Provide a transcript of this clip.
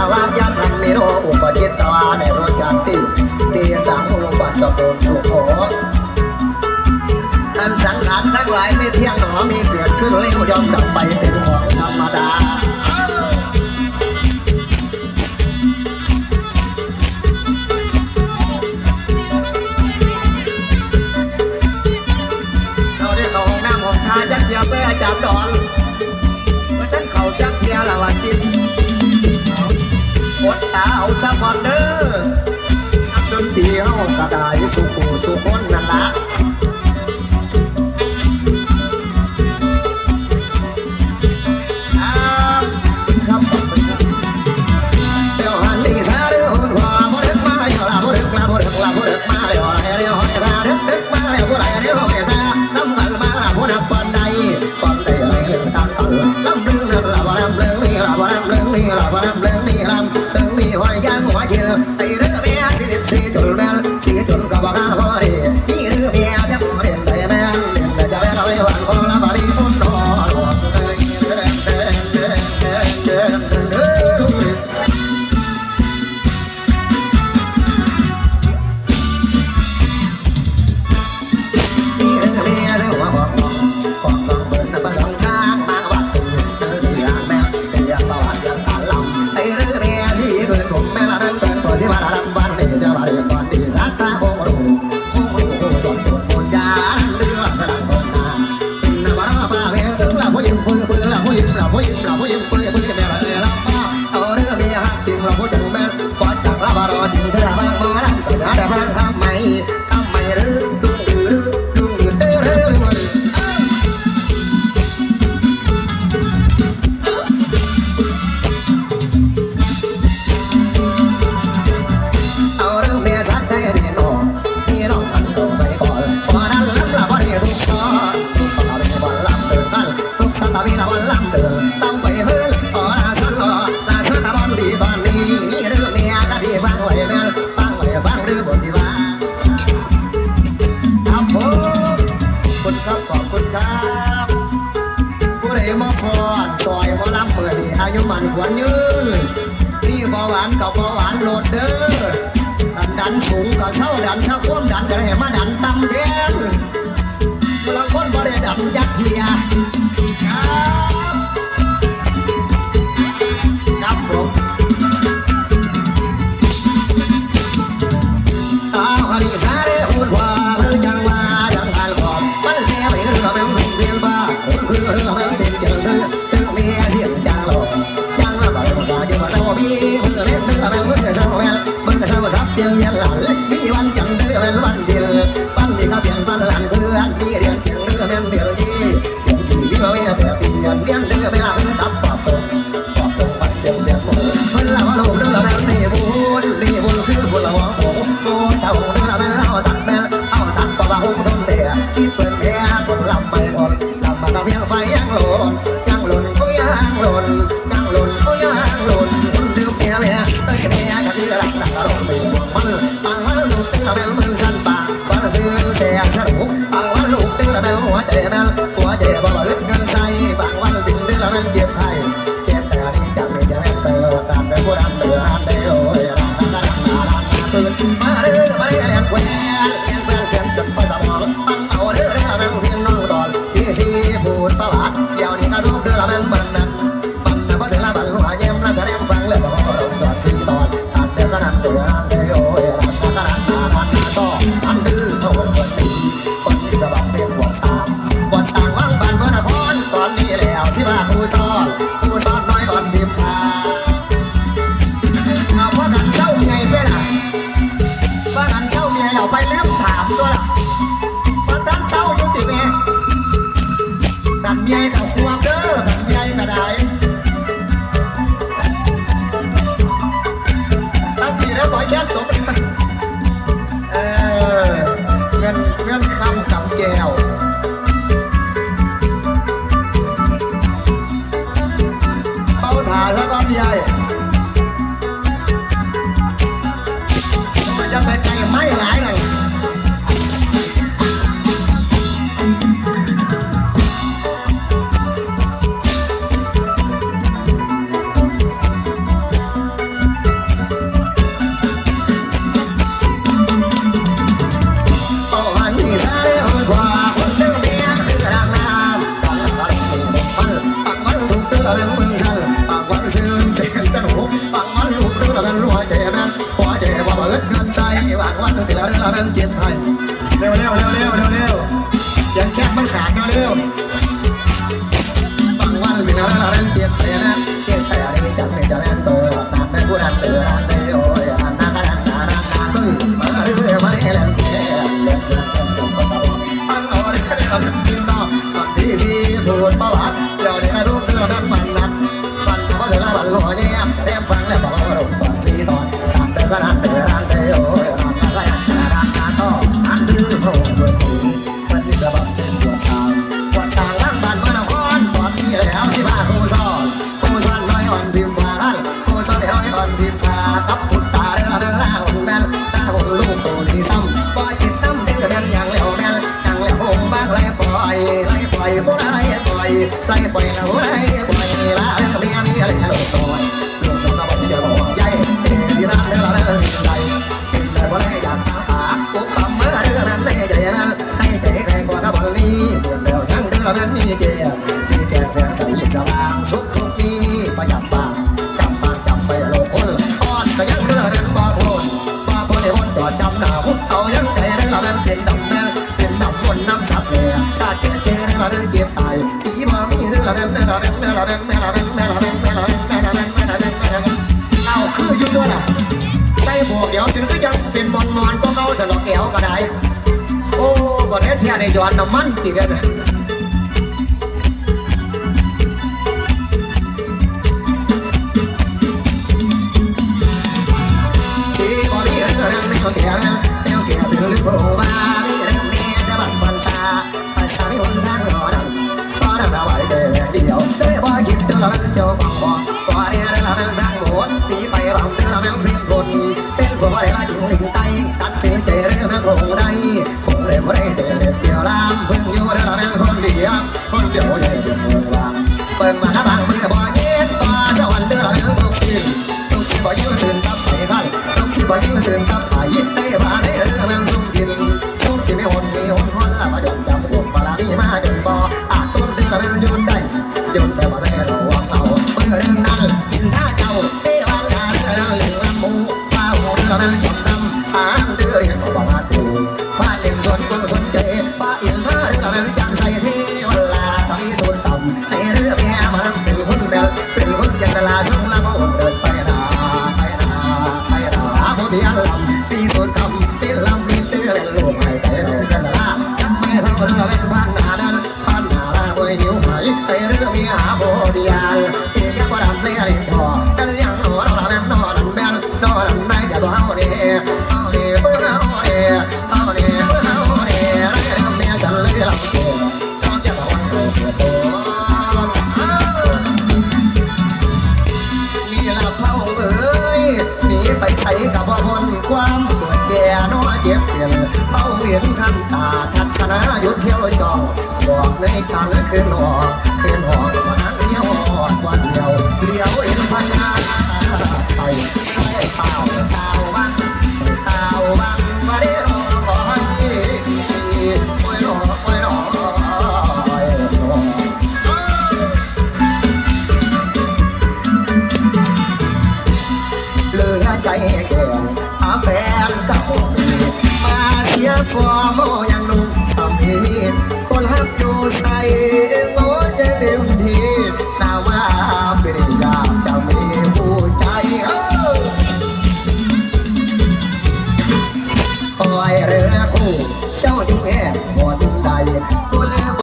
าวายาทันนิโรอุปจิตตวาในโรจันติตีสังอุปัตสะโตสุโขอันสังขารทั้งหลายไม่เที่ยงหนอมีเกิดขึ้นแล้วยอมดับไปเป็น ซะก่อนเด้อนักดนเดียวก็ได้สุขสุคน ยฮักจริงละผู้จังแม่กอดจากลาบารอจริงเธอบ้างมาดังสัญญาแต่บ้างทำไม มันควรยืนนี่เบาหวานกับเบาหวานโหลดเด้อดันดันสูงก็เศร้าดันถ้าคว่ำดันก็ให้มาดันต่ำแทนบางคนบ่ได้ดันจักเทียครับครับผมอ้าวฮาริซาเรอุ่นว่าเรื่องจังว่าจังอันขอบมันแค่ไปเรื่องเป็นเพียงบ้าเรื่องเรื่องมันเป็นเจอเรื่องเรื่องเมีย ก็เศร้าซับเดียวยันหลันมีวันจังเดือนวันเดียวปั้นที่เขาเปลี่ยนปั้นหลันเพื่อนที่เรียนเสียงเรือแม่นเดียวยี่เรียนที่วิมาเวียแต่เปลี่ยนเรียนเรืองเวลาเป็นตับปอบตรงปอบตรงปัดเดียวเดียวหมดเพิ่นละว่าลูกเรื่องละแม่นสี่บุญนี่บุญคือบุญละหัวโอ้โหเท่าเรื่องละแม่เอาตัดแม่เอาตัดปะบะหงทนเดียคิดเปิดแค่คนลำไปหมดลำมาก็เพียงไฟยังหล่นยังหล่นก็ยังหล่นยังหล่นก็ยังหล่นคนเดื่มเมียเมียเอ้ยเมียก็ที่รักนักก็ร้องไปมัน ปัง คนที่กระบอกเรียนบวชสามบวชสามว่างบ้านเมืองนครตอนนี้แล้วที่ว่าครูสอนครูสอนน้อยอ่อนดิมทาเอาว่ากันเศร้าไงเพื่อนล่ะว่ากันเศร้าไงเอาไปเล่มถามตัวล่ะว่ากันเศร้าอยู่ติเมกันเมียกับควงำ 拉人拉人，电台。 ไปไปปล่อยเราไรปล่อยเรา เอาคืออยู่ด้วยล่ะใส่วกเดียวถึงก็ยังเป็นมอนมอนก็เข้าแต่หลอกอวก็ได้ โอ้บ่ได้เที่ยในย้อนนมันกี่เรื่องเรื่องเรื่องเรื่องเรื่เป็นลูเรื่อ บ่เตะเด็ดเดียวลามพึ่งอยู่ได้ละแม่งคนเดียวคนเดียวใหญ่จะมืวลาเปิดมาหน้าบางมือบ่เย็นตาสวรรค์เดือดละแม่งทุกทีทุกทีบ่ยิ้มตื่นกับไอ้ท่านทุกทีบ่ยิ้มตื่นกับไปยิ้มได้มาได้เออแม่งสุกินทุกทีไม่หนที่หนหนละมาจนจำพวกบารมีมาจน ไปใส่กับว่าบนความเปิดแก่นอเจ็บเปลี่ยนเป้าเหรียญทันตาทัศนาหยุดเที่ยวจองบอกในทางนคืนหอกคืนหอกวันนั้นเที่ยวหอกวันเดียว